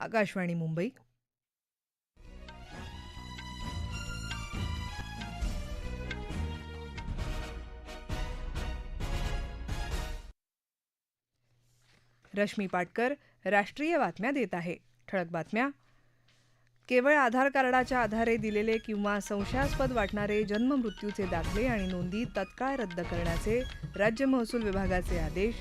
आकाशवाणी मुंबई. रश्मी पाटकर राष्ट्रीय बातम्या देत आहे. ठळक बातम्या. केवळ आधार कार्डाच्या आधारे दिलेले किंवा संशयास्पद वाटणारे जन्ममृत्यूचे दाखले आणि नोंदी तत्काळ रद्द करण्याचे राज्य महसूल विभागाचे आदेश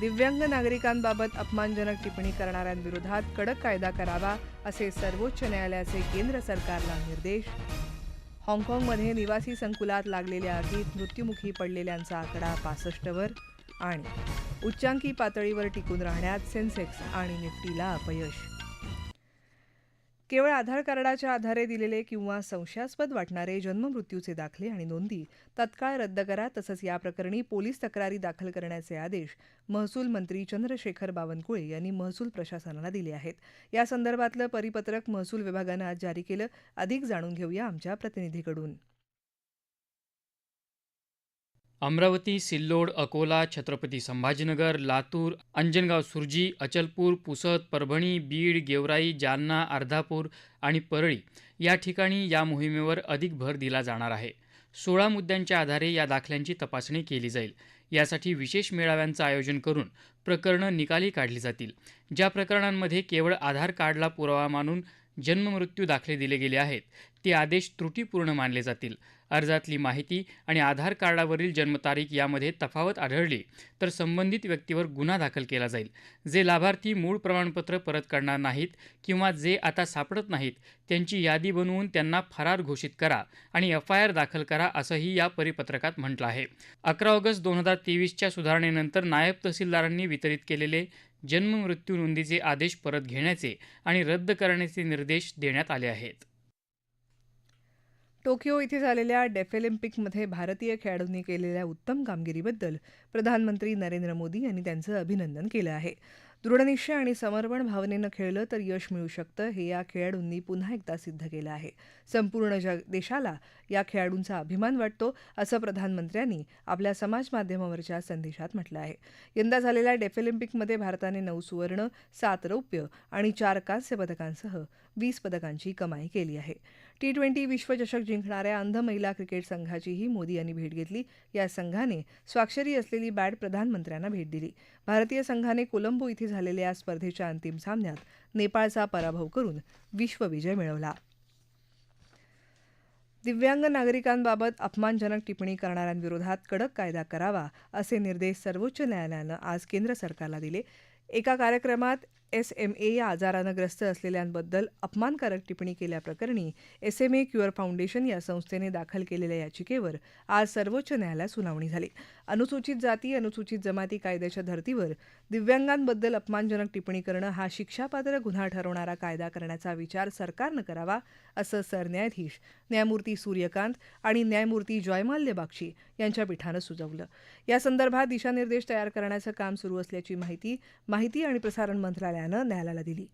दिव्यांग नागरिकांबाबत अपमानजनक टिप्पणी करणाऱ्यांविरोधात कडक कायदा करावा असे सर्वोच्च न्यायालयाचे केंद्र सरकारला निर्देश. हाँगकाँगमध्ये निवासी संकुलात लागलेल्या आगीत मृत्युमुखी पडलेल्यांचा आकडा पासष्टवर आणि उच्चांकी पातळीवर टिकून राहण्यात सेन्सेक्स आणि निफ्टीला अपयश. केवळ आधार कार्डाच्या आधारे दिलेले किंवा संशयास्पद वाटणारे जन्ममृत्यूचे दाखले आणि नोंदी तत्काळ रद्द करा तसंच या प्रकरणी पोलीस तक्रारी दाखल करण्याचे आदेश महसूल मंत्री चंद्रशेखर बावनकुळे यांनी महसूल प्रशासनाला दिले आहेत. या संदर्भातलं परिपत्रक महसूल विभागानं आज जारी केलं. अधिक जाणून घेऊया आमच्या प्रतिनिधीकडून. अमरावती सिल्लोड अकोला छत्रपती संभाजीनगर लातूर अंजनगाव सुरजी अचलपूर पुसद परभणी बीड गेवराई जालना अर्धापूर आणि परळी या ठिकाणी या मोहिमेवर अधिक भर दिला जाणार आहे. सोळा मुद्द्यांच्या आधारे या दाखल्यांची तपासणी केली जाईल. यासाठी विशेष मेळाव्यांचं आयोजन करून प्रकरणं निकाली काढली जातील. ज्या प्रकरणांमध्ये केवळ आधार कार्डला पुरावा मानून जन्ममृत्यू दाखले दिले गेले आहेत ते आदेश त्रुटीपूर्ण मानले जातील. अर्जातली माहिती आणि आधार कार्डावरील जन्मतारीख यामध्ये तफावत आढळली तर संबंधित व्यक्तीवर गुन्हा दाखल केला जाईल. जे लाभार्थी मूळ प्रमाणपत्र परत करणार नाहीत किंवा जे आता सापडत नाहीत त्यांची यादी बनवून त्यांना फरार घोषित करा आणि एफ आय आर दाखल करा असंही या परिपत्रकात म्हटलं आहे. अकरा ऑगस्ट दोन हजार तेवीसच्या सुधारणेनंतर नायब तहसीलदारांनी वितरित केलेले जन्ममृत्यू नोंदीचे आदेश परत घेण्याचे आणि रद्द करण्याचे निर्देश देण्यात आले आहेत. टोकियो इथे झालेल्या डेफेलिम्पिकमध्ये भारतीय खेळाडूंनी केलेल्या उत्तम कामगिरीबद्दल प्रधानमंत्री नरेंद्र मोदी यांनी त्यांचं अभिनंदन केलं आहे. दृढनिश्चय आणि समर्पण भावनेनं खेळलं तर यश मिळू शकतं हे या खेळाडूंनी पुन्हा एकदा सिद्ध केलं आहे. संपूर्ण जग देशाला या खेळाडूंचा अभिमान वाटतो असं प्रधानमंत्र्यांनी आपल्या समाज माध्यमावरच्या संदेशात म्हटलं आहे. यंदा झालेल्या डेफेलिम्पिकमध्ये भारताने नऊ सुवर्ण सात रौप्य आणि चार कांस्य पदकांसह वीस पदकांची कमाई केली आहे. टी ट्वेंटी विश्वचषक जिंकणाऱ्या अंध महिला क्रिकेट संघाचीही मोदी यांनी भेट घेतली. या संघाने स्वाक्षरी असलेली बॅट प्रधानमंत्र्यांना भेट दिली. भारतीय संघाने कोलंबो इथे झालेल्या या स्पर्धेच्या अंतिम सामन्यात नेपाळचा पराभव करून विश्वविजय मिळवला. दिव्यांग नागरिकांबाबत अपमानजनक टिप्पणी करणाऱ्यांविरोधात कडक कायदा करावा असे निर्देश सर्वोच्च न्यायालयानं आज केंद्र सरकारला दिले. एका कार्यक्रमात एस एम ए या आजारानं ग्रस्त असलेल्यांबद्दल अपमानकारक टिप्पणी केल्याप्रकरणी S M A cure foundation या संस्थेने दाखल केलेल्या याचिकेवर आज सर्वोच्च न्यायालयात सुनावणी झाली. अनुसूचित जाती अनुसूचित जमाती कायद्याच्या धर्तीवर दिव्यांगांबद्दल अपमानजनक टिप्पणी करणं हा शिक्षापात्र गुन्हा ठरवणारा कायदा करण्याचा विचार सरकारनं करावा असं सरन्यायाधीश न्यायमूर्ती सूर्यकांत आणि न्यायमूर्ती जॉयमाल्य बागची यांच्या पीठानं सुचवलं. यासंदर्भात दिशानिर्देश तयार करण्याचं काम सुरू असल्याची माहिती माहिती आणि प्रसारण मंत्रालयानं न्यायालयाला दिली.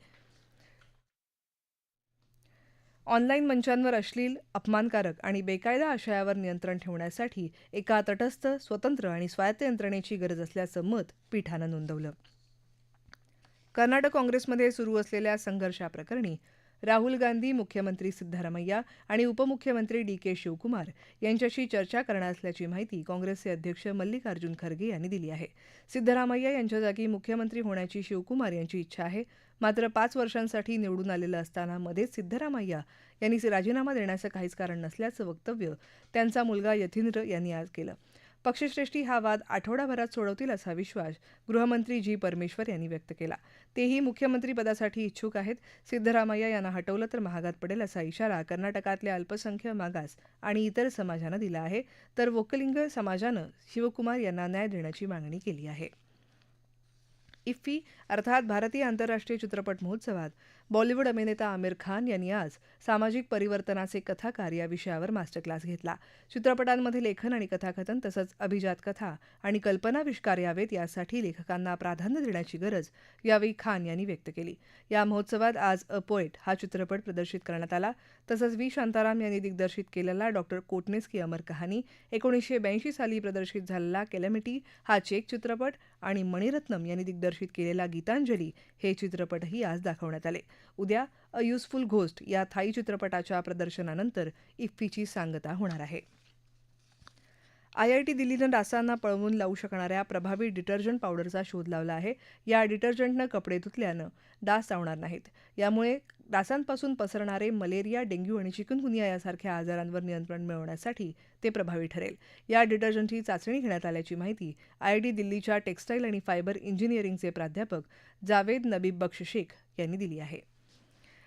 ऑनलाईन मंचांवर अश्लील अपमानकारक आणि बेकायदा आशयावर नियंत्रण ठेवण्यासाठी एका तटस्थ स्वतंत्र आणि स्वायत्त यंत्रणेची गरज असल्याचं मत पीठानं नोंदवलं. कर्नाटक काँग्रेसमध्ये सुरू असलेल्या संघर्षाप्रकरणी राहुल गांधी मुख्यमंत्री सिद्धरामय्या आणि उपमुख्यमंत्री डी के शिवकुमार यांच्याशी चर्चा करणार असल्याची माहिती काँग्रेसचे अध्यक्ष मल्लिकार्जुन खरगे यांनी दिली आहे. सिद्धरामय्या यांच्या जागी मुख्यमंत्री होण्याची शिवकुमार यांची इच्छा आहे. मात्र पाच वर्षांसाठी निवडून आलेलं असताना मध्येच सिद्धरामय्या यांनी राजीनामा देण्याचं काहीच कारण नसल्याचं वक्तव्य त्यांचा मुलगा यथिंद्र यांनी आज केलं. पक्षश्रेष्ठी हा वाद आठवडाभरात सोडवतील असा विश्वास गृहमंत्री जी परमेश्वर यांनी व्यक्त केला. तेही मुख्यमंत्रीपदासाठी इच्छुक आहेत. सिद्धरामय्या यांना हटवलं तर महागात पडेल असा इशारा कर्नाटकातल्या अल्पसंख्य मागास आणि इतर समाजानं दिला आहे. तर वोकलिंग समाजानं शिवकुमार यांना न्याय देण्याची मागणी केली आहे. इफ्फी अर्थात भारतीय आंतरराष्ट्रीय चित्रपट महोत्सवात बॉलिवूड अभिनेता आमिर खान यांनी आज सामाजिक परिवर्तनाचे कथाकार या विषयावर मास्टर क्लास घेतला. चित्रपटांमध्ये लेखन आणि कथाकथन तसंच अभिजात कथा आणि कल्पनाविष्कार यावेत यासाठी लेखकांना प्राधान्य देण्याची गरज यावेळी खान यांनी व्यक्त केली. या महोत्सवात आज अ पोएट हा चित्रपट प्रदर्शित करण्यात आला. तसंच व्ही. शांताराम यांनी दिग्दर्शित केलेला डॉक्टर कोटनेस की अमर कहाणी एकोणीसशे ब्याऐंशी साली प्रदर्शित झालेला केलेमिटी हा चेक चित्रपट आणि मणिरत्नम यांनी दिग्दर्शित दिग्दर्शित केलेला गीतांजली हे चित्रपटही आज दाखवण्यात आले. उद्या अ युजफुल घोस्ट या थाई चित्रपटाच्या प्रदर्शनानंतर इफ्फीची सांगता होणार आहे. आयआयटी दिल्लीनं डासांना पळवून लावू शकणाऱ्या प्रभावी डिटर्जंट पावडरचा शोध लावला आहे. या डिटर्जंटनं कपडे धुतल्यानं डास चावणार नाहीत. यामुळे डासांपासून पसरणारे मलेरिया डेंग्यू आणि चिकनगुनिया यासारख्या आजारांवर नियंत्रण मिळवण्यासाठी ते प्रभावी ठरेल. या डिटर्जंटची चाचणी घेण्यात आल्याची माहिती आयआयटी दिल्लीच्या टेक्स्टाईल आणि फायबर इंजिनिअरिंगचे प्राध्यापक जावेद नबीब बक्ष शेख यांनी दिली आहे.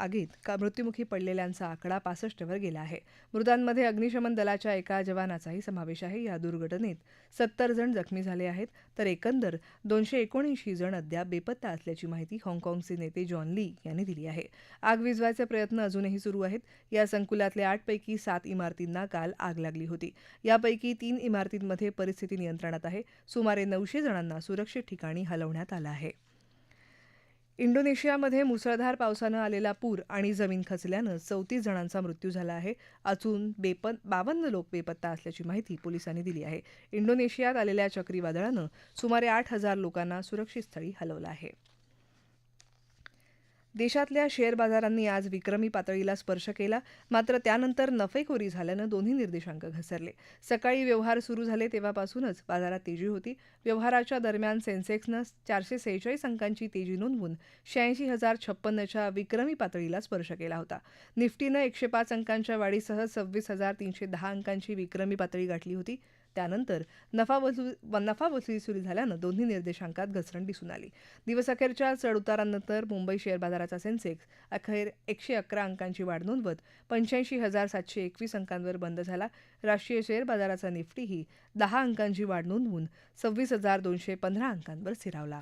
आगीत का मृत्युमुखी पडलेल्यांचा आकडा पासष्टवर गेला आहे. मृतांमध्ये अग्निशमन दलाच्या एका जवानाचाही समावेश आहे. या दुर्घटनेत सत्तर जण जखमी झाले आहेत तर एकंदर दोनशे एकोणऐंशी जण अद्याप बेपत्ता असल्याची माहिती हाँगकाँगचे नेते जॉन ली यांनी दिली आहे. आग विजवायचे प्रयत्न अजूनही सुरू आहेत. या संकुलातल्या आठपैकी सात इमारतींना काल आग लागली होती. यापैकी तीन इमारतींमध्ये परिस्थिती नियंत्रणात आहे. सुमारे नऊशे जणांना सुरक्षित ठिकाणी हलवण्यात आलं आहे. इंडोनेशियामध्ये मुसळधार पावसानं आलेला पूर आणि जमीन खचल्यानं चौतीस जणांचा मृत्यू झाला आहे. अजून बेपन बावन्न लोक बेपत्ता असल्याची माहिती पोलिसांनी दिली आहे. इंडोनेशियात आलेल्या चक्रीवादळानं सुमारे आठ हजार लोकांना सुरक्षित स्थळी हलवलं आहे. देशातल्या शेअर बाजारांनी आज विक्रमी पातळीला स्पर्श केला. मात्र त्यानंतर नफेखोरी झाल्यानं दोन्ही निर्देशांक घसरले. सकाळी व्यवहार सुरू झाले तेव्हापासूनच बाजारात तेजी होती. व्यवहाराच्या दरम्यान सेन्सेक्सनं चारशे सेहेचाळीस अंकांची तेजी नोंदवून शहाऐंशी हजार छप्पन्नच्या विक्रमी पातळीला स्पर्श केला होता. निफ्टीनं एकशे पाच अंकांच्या वाढीसह सव्वीस हजार तीनशे दहा अंकांची विक्रमी पातळी गाठली होती. त्यानंतर नफा वसुली नफा वसुली सुरू झाल्यानं दोन्ही निर्देशांकात घसरण दिसून आली. दिवसअखेरच्या चढउतारानंतर मुंबई शेअर बाजाराचा सेन्सेक्स अखेर एकशे अकरा अंकांची वाढ नोंदवत पंच्याऐंशी हजार सातशे एकवीस अंकांवर बंद झाला. राष्ट्रीय शेअर बाजाराचा निफ्टीही दहा अंकांची वाढ नोंदवून सव्वीस हजार दोनशे पंधरा अंकांवर स्थिरावला.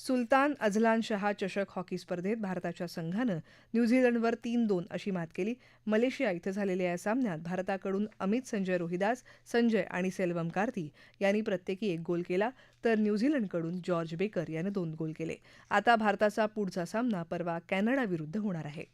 सुलतान अझलान शहा चषक हॉकी स्पर्धेत भारताच्या संघानं न्यूझीलंडवर तीन दोन अशी मात केली. मलेशिया इथं झालेल्या या सामन्यात भारताकडून अमित संजय रोहिदास संजय आणि सेल्वम कार्ती यांनी प्रत्येकी एक गोल केला तर न्यूझीलंडकडून जॉर्ज बेकर यानं दोन गोल केले. आता भारताचा पुढचा सामना परवा कॅनडाविरुद्ध होणार आहे.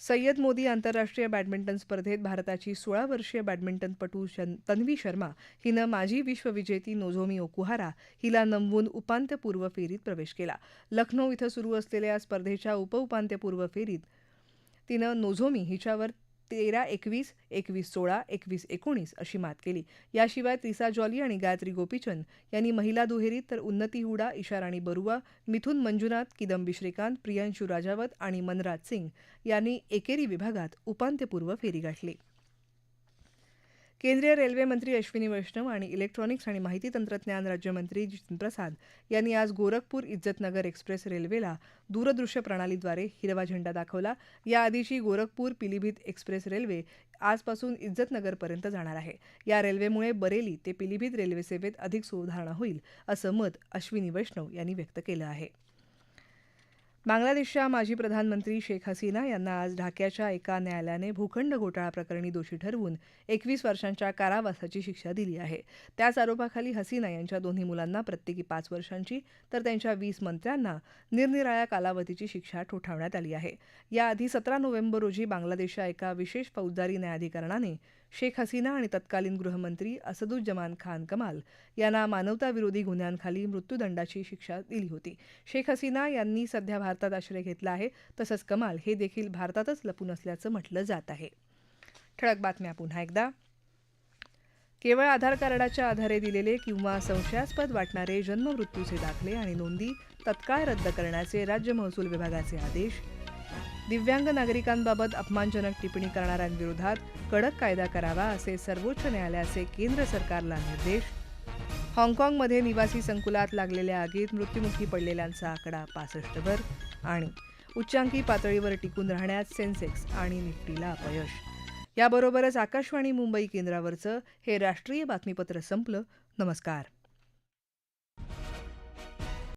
सय्यद मोदी आंतरराष्ट्रीय बॅडमिंटन स्पर्धेत भारताची सोळा वर्षीय बॅडमिंटनपटू तन्वी शर्मा हिनं माजी विश्वविजेती नोझोमी ओकुहारा हिला नमवून उपांत्यपूर्व फेरीत प्रवेश केला. लखनौ इथं सुरू असलेल्या स्पर्धेच्या उपउपांत्यपूर्व फेरीत तिनं नोझोमी हिच्यावर तेरा एकवीस एकवीस सोळा एकवीस एकोणीस अशी मात केली. याशिवाय त्रिसा जॉली आणि गायत्री गोपीचंद यांनी महिला दुहेरीत तर उन्नती हुडा इशाराणी बरुआ मिथुन मंजुनाथ किदंबी श्रीकांत प्रियांशू राजावत आणि मनराज सिंग यांनी एकेरी विभागात उपांत्यपूर्व फेरी गाठली. केंद्रीय रेल्वे मंत्री अश्विनी वैष्णव आणि इलेक्ट्रॉनिक्स आणि माहिती तंत्रज्ञान राज्यमंत्री जितीन प्रसाद यांनी आज गोरखपूर इज्जतनगर एक्सप्रेस रेल्वेला दूरदृश्य प्रणालीद्वारे हिरवा झेंडा दाखवला. याआधीची गोरखपूर पिलीभीत एक्सप्रेस रेल्वे आजपासून इज्जतनगरपर्यंत जाणार आहे. या रेल्वेमुळे बरेली ते पिलीभीत रेल्वेसेवेत अधिक सुधारणा होईल असं मत अश्विनी वैष्णव यांनी व्यक्त केलं आहे. बांगलादेशच्या माजी प्रधानमंत्री शेख हसीना यांना आज ढाक्याच्या एका न्यायालयाने भूखंड घोटाळा प्रकरणी दोषी ठरवून एकवीस वर्षांच्या कारावासाची शिक्षा दिली आहे. त्याच आरोपाखाली हसीना यांच्या दोन्ही मुलांना प्रत्येकी पाच वर्षांची तर त्यांच्या वीस मंत्र्यांना निरनिराळ्या कालावधीची शिक्षा ठोठावण्यात आली आहे. याआधी सतरा नोव्हेंबर रोजी बांगलादेशच्या एका विशेष फौजदारी न्यायाधिकरणाने शेख हसीना आणि तत्कालीन गृहमंत्री असदुज्जमान खान कमाल यांना मानवताविरोधी गुन्ह्यांखाली मृत्यूदंडाची शिक्षा दिली होती. शेख हसीना यांनी सध्या भारतात आश्रय घेतला आहे तसंच कमाल हे देखील भारतातच लपून असल्याचं म्हटलं जात आहे. ठळक बातम्या पुन्हा एकदा. केवळ आधार कार्डाच्या आधारे दिलेले किंवा संशयास्पद वाटणारे जन्म मृत्यूचे दाखले आणि नोंदी तत्काळ रद्द करण्याचे राज्य महसूल विभागाचे आदेश दिव्यांग नागरिकांबाबत अपमानजनक टिप्पणी करणाऱ्यांविरोधात कडक कायदा करावा असे सर्वोच्च न्यायालयाचे केंद्र सरकारला निर्देश. हाँगकाँगमध्ये निवासी संकुलात लागलेल्या आगीत मृत्युमुखी पडलेल्यांचा आकडा पासष्टवर आणि उच्चांकी पातळीवर टिकून राहण्यात सेन्सेक्स आणि निफ्टीला अपयश. याबरोबरच आकाशवाणी मुंबई केंद्रावरचं हे राष्ट्रीय बातमीपत्र संपलं. नमस्कार.